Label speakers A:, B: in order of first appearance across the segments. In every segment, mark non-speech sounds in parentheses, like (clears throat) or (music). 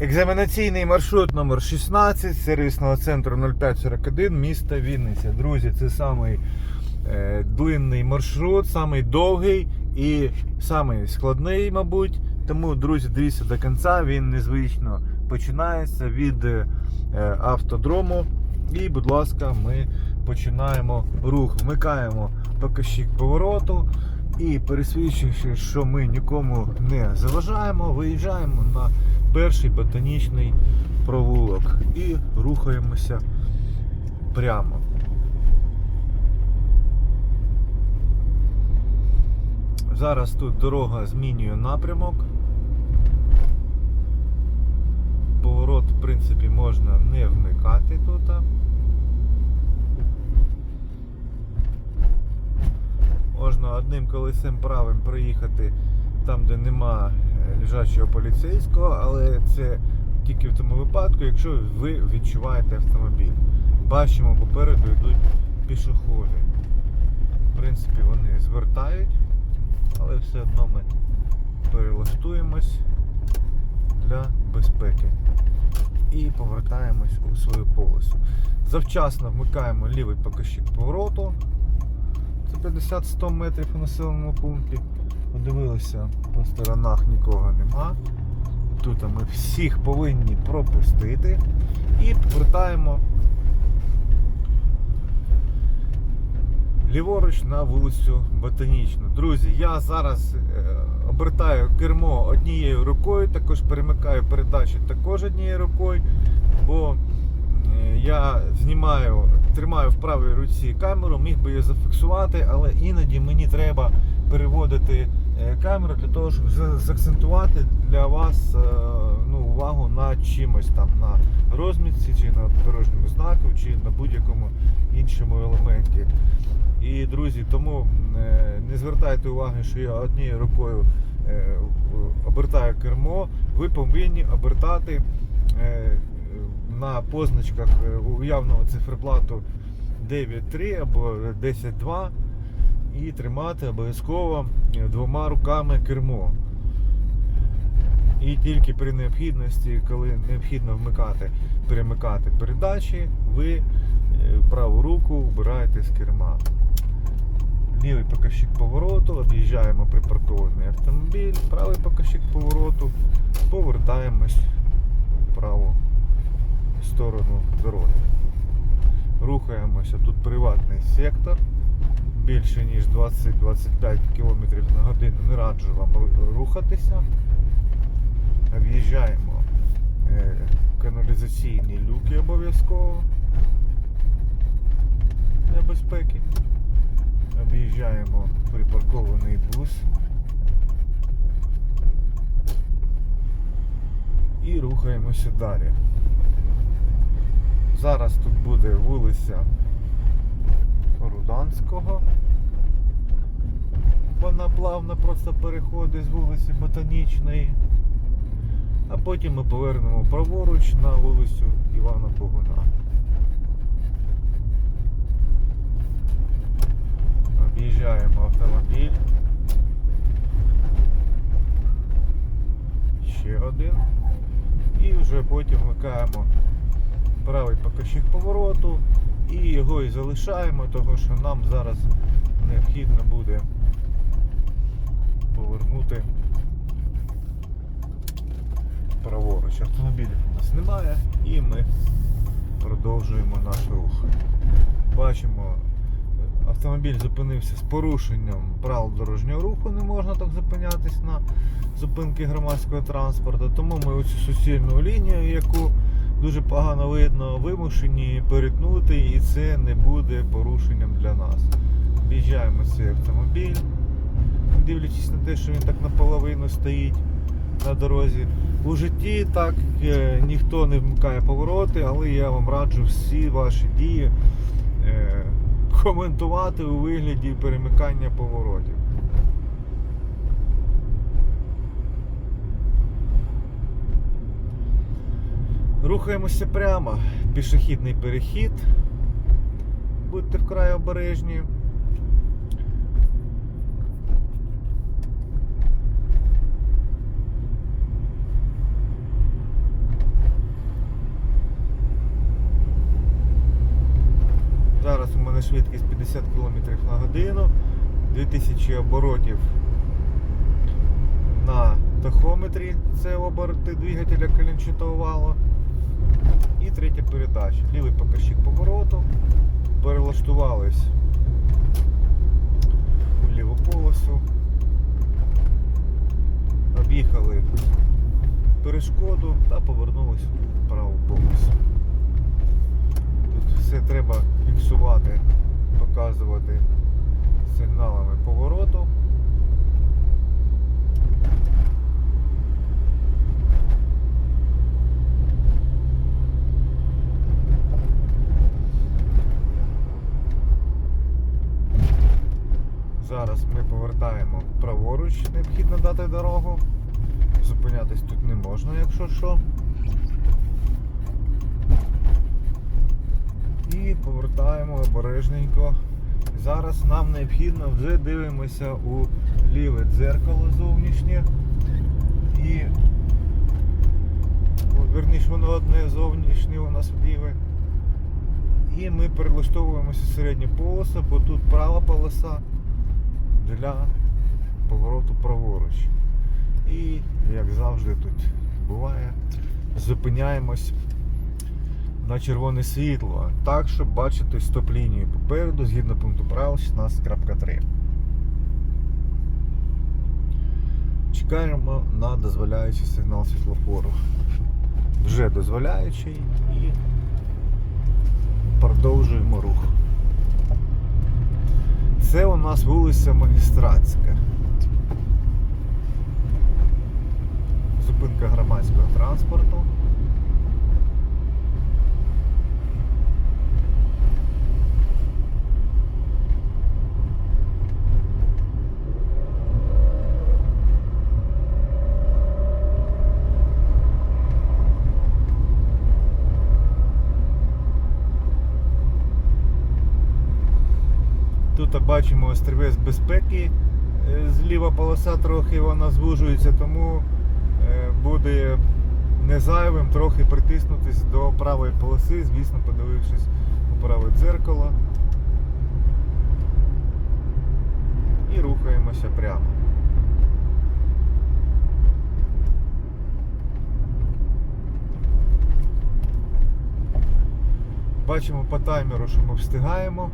A: Екзаменаційний маршрут номер 16 сервісного центру 0541 міста Вінниця. Друзі, це самий е, длинний маршрут, самий довгий і самий складний, мабуть. Тому, друзі, дивіться до кінця. Він незвично починається від е, автодрому. І, будь ласка, ми починаємо рух. Вмикаємо показчик повороту. І пересвідчивши, що ми нікому не заважаємо, виїжджаємо на перший ботанічний провулок і рухаємося прямо. Зараз тут дорога змінює напрямок. Поворот, в принципі, можна не вмикати тут. Можна одним колесем правим проїхати там, де нема е, лежачого поліцейського, але це тільки в тому випадку, якщо ви відчуваєте автомобіль. Бачимо, попереду йдуть пішоходи. В принципі, вони звертають, але все одно ми перелаштуємось для безпеки і повертаємось у свою полосу. Завчасно вмикаємо лівий показчик повороту. Це 50-100 метрів у населеному пункті. Подивилися, по сторонах нікого нема. Тут ми всіх повинні пропустити і повертаємо ліворуч на вулицю Ботанічну. Друзі, я зараз е, обертаю кермо однією рукою, також перемикаю передачі також однією рукою, бо е, я знімаю, тримаю в правій руці камеру, міг би її зафіксувати, але іноді мені треба переводити е, камеру для того, щоб заакцентувати для вас е, ну, увагу на чимось там, на розмітці, чи на дорожньому знаку, чи на будь-якому іншому елементі. І друзі, тому е, не звертайте уваги, що я однією рукою обертаю кермо. Ви повинні обертати на позначках уявного циферблату 9.3 або 10.2 і тримати обов'язково е, двома руками кермо. І тільки при необхідності, коли необхідно вмикати, перемикати передачі, ви е, праву руку вбираєте з керма. Лівий показчик повороту, об'їжджаємо припаркований автомобіль, правий показчик повороту, повертаємось в праву сторону дороги. Рухаємося, тут приватний сектор. Більше ніж 20-25 км на годину не раджу вам рухатися. Об'їжджаємо е, каналізаційні люки обов'язково для безпеки. Об'їжджаємо припаркований бус. І рухаємося далі. Зараз тут буде вулиця Руданського. Вона плавно просто переходить з вулиці Ботанічної. А потім ми повернемо праворуч на вулицю Івана Богуна. Об'їжджаємо автомобіль. Ще один. І вже потім вмикаємо правий показчик повороту і його і залишаємо, тому що нам зараз необхідно буде повернути праворуч. Автомобілів у нас немає і ми продовжуємо наш рух. Бачимо, автомобіль зупинився з порушенням правил дорожнього руху, не можна так зупинятись на зупинки громадського транспорту. Тому ми оцю суцільну лінію, яку дуже погано видно, вимушені перетнути, і це не буде порушенням для нас. В'їжджаємо цей автомобіль, дивлячись на те, що він так наполовину стоїть на дорозі. У житті так е, ніхто не вмикає повороти, але я вам раджу всі ваші дії е, коментувати у вигляді перемикання поворотів. Рухаємося прямо. Пішохідний перехід. Будьте вкрай обережні. Зараз у мене швидкість 50 км на годину, 2000 оборотів на тахометрі, це обороти двигателя калінчатого валу. І третя передача. Лівий показчик повороту. Перелаштувались у ліву полосу. Об'їхали перешкоду та повернулись в праву полосу. Тут все треба фіксувати, показувати сигналами повороту. Зараз ми повертаємо праворуч, необхідно дати дорогу. Зупинятись тут не можна, якщо що. І повертаємо обережненько. Зараз нам необхідно вже дивимося у ліве дзеркало зовнішнє. І верніше воно одне зовнішнє у нас ліве. І ми перелаштовуємося в середню полосу, бо тут права полоса для повороту праворуч. І, як завжди тут буває, зупиняємось на червоне світло, так, щоб бачити стоп-лінію попереду згідно пункту правил 16.3. Чекаємо на дозволяючий сигнал світлофору. Вже дозволяючий і продовжуємо рух. Це у нас вулиця Магістратська. Зупинка громадського транспорту. Тут бачимо острівець безпеки. Е, Зліва полоса трохи вона звужується, тому е, буде не зайвим трохи притиснутись до правої полоси, звісно, подивившись у праве дзеркало. І рухаємося прямо. Бачимо по таймеру, що ми встигаємо.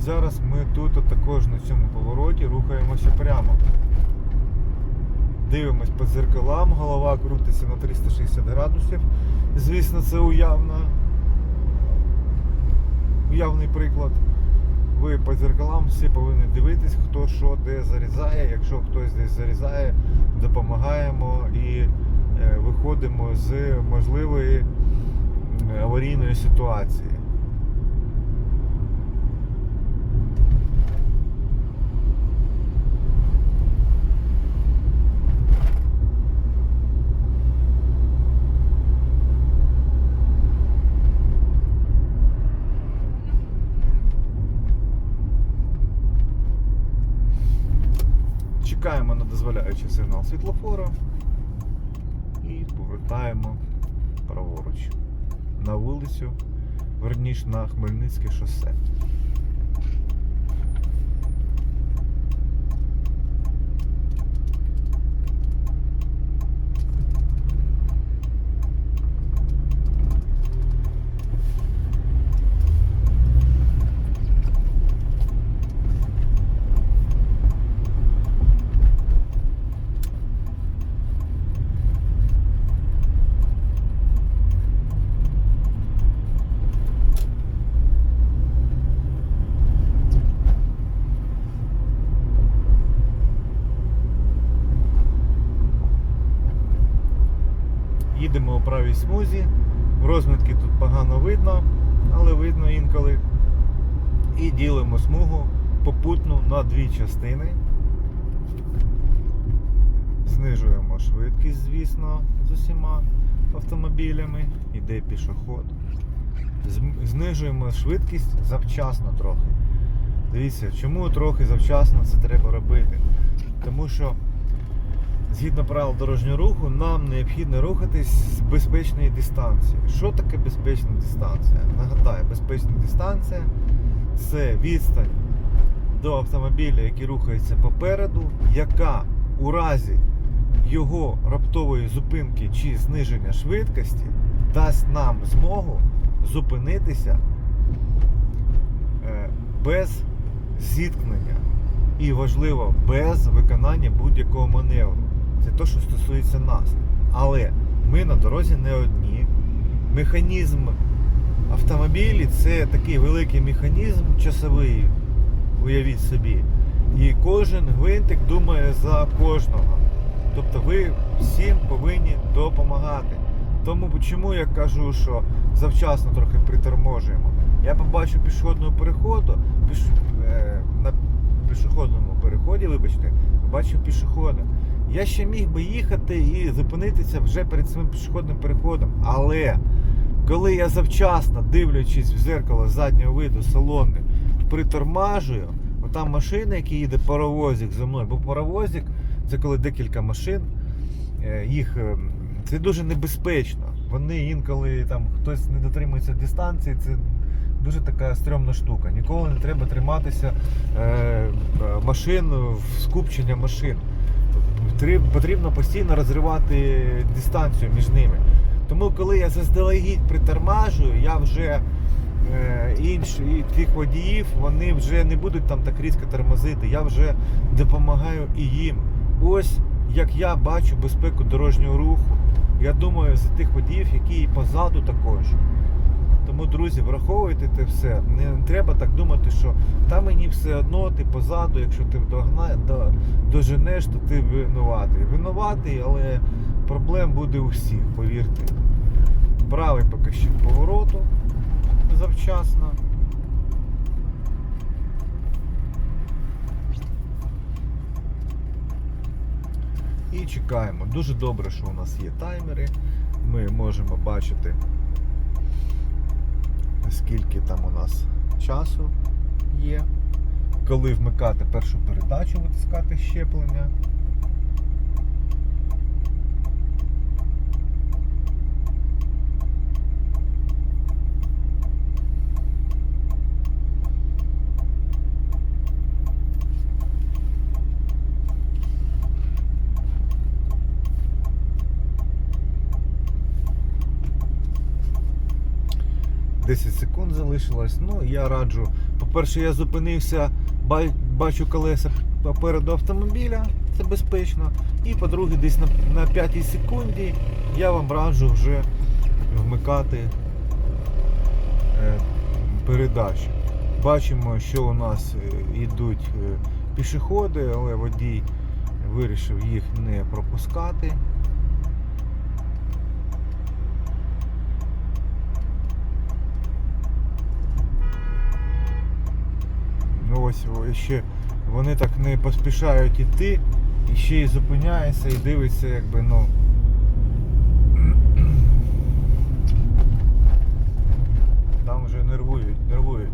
A: Зараз ми тут також на цьому повороті рухаємося прямо. Дивимось по дзеркалам, голова крутиться на 360 градусів. Звісно, це уявна. Уявний приклад. Ви по дзеркалам всі повинні дивитись, хто що де зарізає. Якщо хтось десь зарізає, допомагаємо і е, виходимо з можливої аварійної ситуації. Дозволяючий сигнал світлофора і повертаємо праворуч на вулицю, верніш на Хмельницьке шосе. Правій смузі. Розмітки тут погано видно, але видно інколи. І ділимо смугу попутну на дві частини. Знижуємо швидкість, звісно, з усіма автомобілями. Іде пішоход. Знижуємо швидкість завчасно трохи. Дивіться, чому трохи завчасно це треба робити? Тому що згідно правил дорожнього руху, нам необхідно рухатись з безпечної дистанції. Що таке безпечна дистанція? Нагадаю, безпечна дистанція це відстань до автомобіля, який рухається попереду, яка у разі його раптової зупинки чи зниження швидкості дасть нам змогу зупинитися е, без зіткнення і важливо без виконання будь-якого маневру. Це те, що стосується нас. Але ми на дорозі не одні. Механізм автомобілі це такий великий механізм часовий, уявіть собі. І кожен гвинтик думає за кожного. Тобто ви всім повинні допомагати. Тому чому я кажу, що завчасно трохи приторможуємо. Я побачу пішохідного переходу, піш... е, на пішохідному переході, вибачте, бачив пішохода. Я ще міг би їхати і зупинитися вже перед цим пішохідним переходом. Але коли я завчасно, дивлячись в зеркало заднього виду салонне, притормажую, там машина, яка їде паровозик за мною, бо паровозик це коли декілька машин, е, їх е, це дуже небезпечно. Вони інколи там хтось не дотримується дистанції, це дуже така стрьомна штука. Ніколи не треба триматися е, е, машин скупчення машин. Трі- Потрібно постійно розривати дистанцію між ними. Тому коли я заздалегідь притормажую, я вже е, інші тих водіїв вони вже не будуть там так різко тормозити. Я вже допомагаю і їм. Ось як я бачу безпеку дорожнього руху. Я думаю за тих водіїв, які і позаду також. Тому, друзі, враховуйте те все. Не треба так думати, що та мені все одно, ти позаду, якщо ти догна, до, доженеш, то ти винуватий. Винуватий, але проблем буде у всіх, повірте. Правий показчик повороту завчасно. І чекаємо. Дуже добре, що у нас є таймери. Ми можемо бачити, скільки там у нас часу є. Коли вмикати першу передачу, витискати щеплення. — 10 секунд залишилось. Ну, я раджу. По-перше, я зупинився, бачу колеса попереду автомобіля, це безпечно. І по-друге, десь на, на 5 секунді я вам раджу вже вмикати е, передачу. Бачимо, що у нас е, йдуть е, пішоходи, але водій вирішив їх не пропускати. Ну ось ще вони так не поспішають іти, і ще й зупиняється і дивиться, якби ну. (clears throat) Там вже нервують, нервують.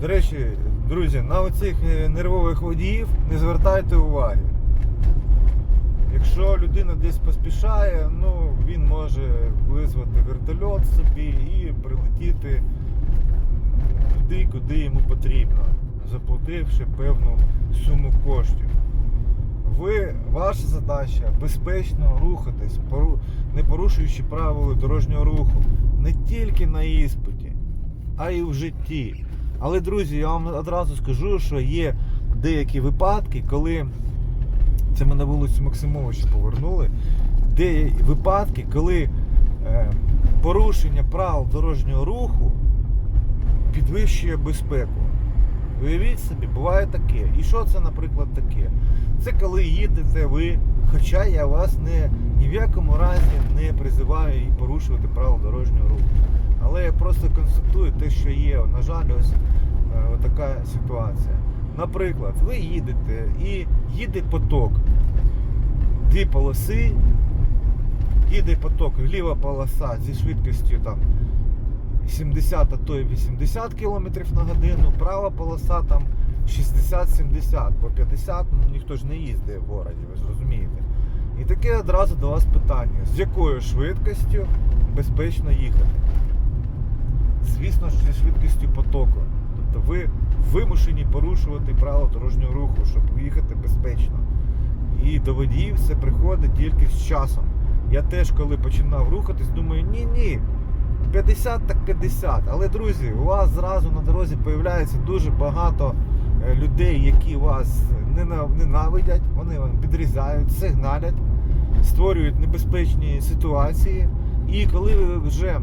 A: До речі, друзі, на оцих е, нервових водіїв не звертайте уваги. Якщо людина десь поспішає, ну він може визвати вертольот собі і прилетіти туди, куди йому потрібно, заплативши певну суму коштів. Ви, ваша задача безпечно рухатись, не порушуючи правила дорожнього руху, не тільки на іспиті, а й в житті. Але, друзі, я вам одразу скажу, що є деякі випадки, коли це ми на вулицю Максимовича повернули, де випадки, коли е, порушення правил дорожнього руху підвищує безпеку. Уявіть собі, буває таке. І що це, наприклад, таке? Це коли їдете ви, хоча я вас не, ні в якому разі не призиваю і порушувати правила дорожнього руху. Але я просто констатую те, що є. На жаль, ось е, така ситуація. Наприклад, ви їдете і їде поток. Дві полоси, їде поток, ліва полоса зі швидкістю там 70, а то й 80 км на годину, права полоса там 60-70, по 50 ну, ніхто ж не їздить в городі, ви ж розумієте. І таке одразу до вас питання, з якою швидкістю безпечно їхати? Звісно ж, зі швидкістю потоку. Тобто ви вимушені порушувати правила дорожнього руху, щоб їхати безпечно. І до водіїв це приходить тільки з часом. Я теж, коли починав рухатись, думаю, ні-ні, 50 так 50. Але, друзі, у вас зразу на дорозі появляється дуже багато е, людей, які вас ненавидять, вони вам підрізають, сигналять, створюють небезпечні ситуації. І коли ви вже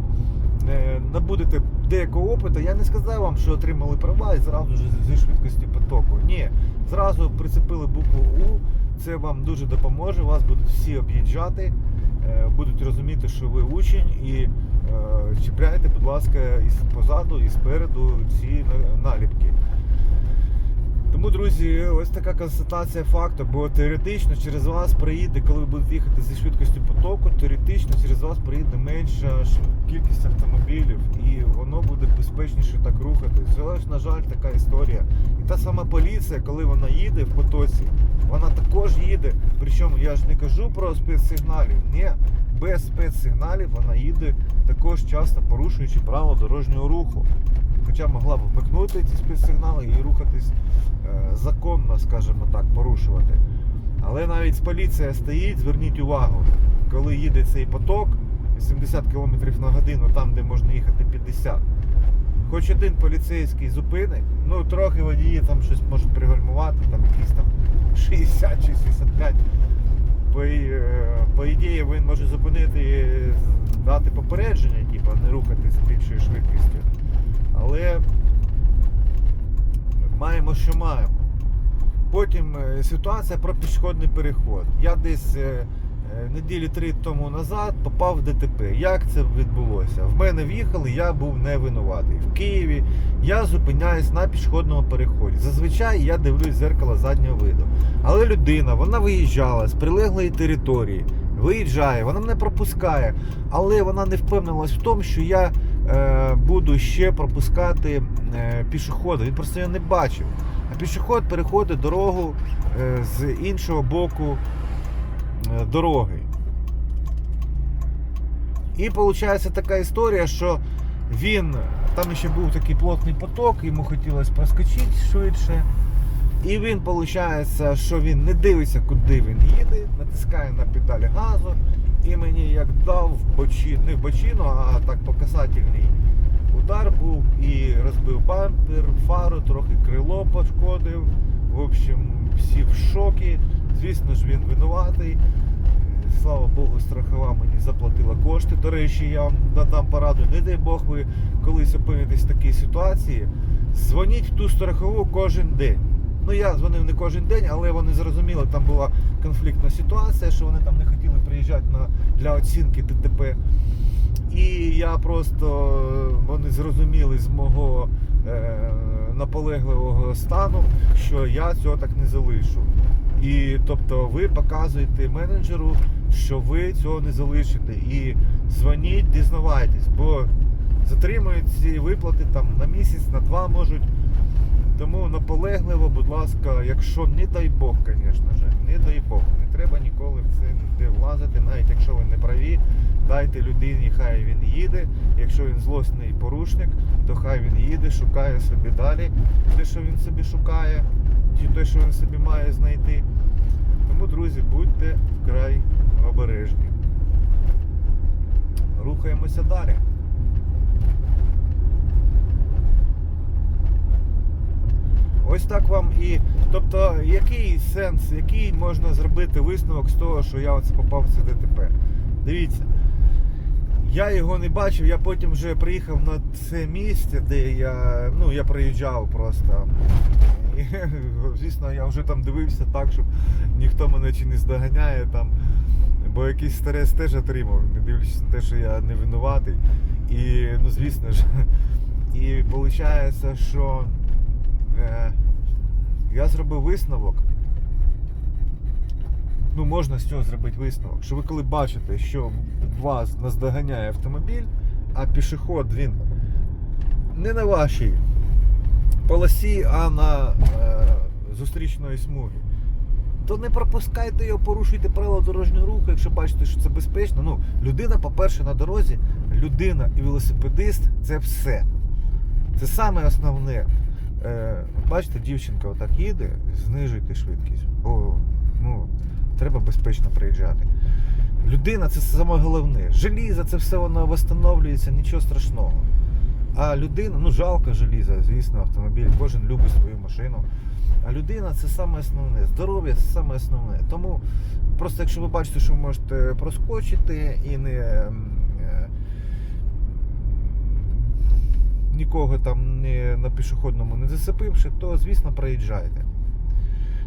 A: е, набудете деякого опиту, я не сказав вам, що отримали права і зразу ж зі швидкості потоку. Ні, зразу прицепили букву У. Це вам дуже допоможе. Вас будуть всі об'їжджати, будуть розуміти, що ви учень, і е, чіпляйте, будь ласка, і позаду і спереду ці наліпки. Тому, друзі, ось така констатація факту, бо теоретично через вас проїде, коли ви будете їхати зі швидкістю потоку, теоретично через вас проїде менша кількість автомобілів і воно буде безпечніше так рухатись. Ось, на жаль, така історія. І та сама поліція, коли вона їде в потоці, вона також їде. Причому я ж не кажу про спецсигналів. Ні, без спецсигналів вона їде також часто порушуючи правила дорожнього руху. Хоча могла б вмикнути ці спецсигнали і рухатись е, законно, скажімо так, порушувати. Але навіть поліція стоїть, зверніть увагу, коли їде цей поток 70 км на годину, там, де можна їхати 50. Хоч один поліцейський зупинить, ну трохи водії там щось можуть пригальмувати, там якісь там 60 чи 65. По, е, по ідеї він може зупинити дати попередження, типу, не рухатись більшою швидкістю. Але маємо, що маємо. Потім е, ситуація про пішохідний переход. Я десь е, е, неділі три тому назад попав в ДТП. Як це відбулося? В мене в'їхали, я був не винуватий. В Києві я зупиняюсь на пішохідному переході. Зазвичай я дивлюсь зеркало заднього виду. Але людина, вона виїжджала з прилеглої території, виїжджає, вона мене пропускає, але вона не впевнилась в тому, що я буду ще пропускати е, пішохода. Він просто його не бачив. А пішоход переходить дорогу е, з іншого боку е, дороги. І виходить така історія, що він, там ще був такий плотний поток, йому хотілося проскочити швидше. І він виходить, що він не дивиться, куди він їде, натискає на педаль газу і мені як дав в бочину, не бочину, а так по касательній удар був і розбив бампер, фару, трохи крило пошкодив. В общем, всі в шокі. Звісно ж, він винуватий. Слава Богу, страхова мені заплатила кошти. До речі, я вам надам пораду. Не дай Бог, ви колись опинитесь в такій ситуації. Дзвоніть в ту страхову кожен день. Ну я дзвонив не кожен день, але вони зрозуміли, там була конфліктна ситуація, що вони там не хотіли приїжджати на, для оцінки ДТП. І я просто вони зрозуміли з мого е, наполегливого стану, що я цього так не залишу. І тобто ви показуєте менеджеру, що ви цього не залишите. І дзвоніть, дізнавайтесь, бо затримують ці виплати там на місяць, на два можуть. Тому наполегливо, будь ласка, якщо не дай Бог, звісно ж, не дай Бог, не треба ніколи в це ніде влазити, навіть якщо ви не праві, дайте людині, хай він їде. Якщо він злосний порушник, то хай він їде, шукає собі далі те, що він собі шукає, чи те, що він собі має знайти. Тому, друзі, будьте вкрай обережні. Рухаємося далі. Ось так вам і. Тобто, який сенс, який можна зробити висновок з того, що я оце попав в це ДТП? Дивіться, я його не бачив, я потім вже приїхав на це місце, де я. Ну, я приїжджав просто. І, (laughs) звісно, я вже там дивився так, щоб ніхто мене чи не здоганяє там. Бо якийсь старець теж отримав, не дивлячись на те, що я не винуватий. І, ну, звісно ж, (laughs) і виходить, що е, я зробив висновок. Ну, можна з цього зробити висновок, що ви коли бачите, що вас наздоганяє автомобіль, а пішоход він не на вашій полосі, а на е, зустрічної смуги, то не пропускайте його, порушуйте правила дорожнього руху, якщо бачите, що це безпечно. Ну, людина, по-перше, на дорозі, людина і велосипедист це все. Це саме основне. Е, бачите, дівчинка отак їде, знижуйте швидкість, бо ну, треба безпечно приїжджати. Людина це саме головне. Желізо, це все воно встановлюється, нічого страшного. А людина, ну жалко желіза, звісно, автомобіль, кожен любить свою машину. А людина це саме основне. Здоров'я це саме основне. Тому просто якщо ви бачите, що ви можете проскочити і не. м, е, Нікого там не, на пішохідному не зацепивши, то звісно проїжджайте.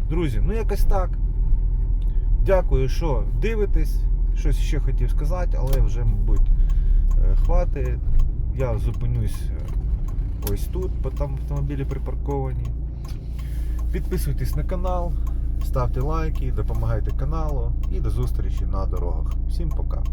A: Друзі, ну якось так. Дякую, що дивитесь. Щось ще хотів сказати, але вже, мабуть, е, хватить. Я зупинюсь е, ось тут, бо там автомобілі припарковані. Підписуйтесь на канал, ставте лайки, допомагайте каналу і до зустрічі на дорогах. Всім пока!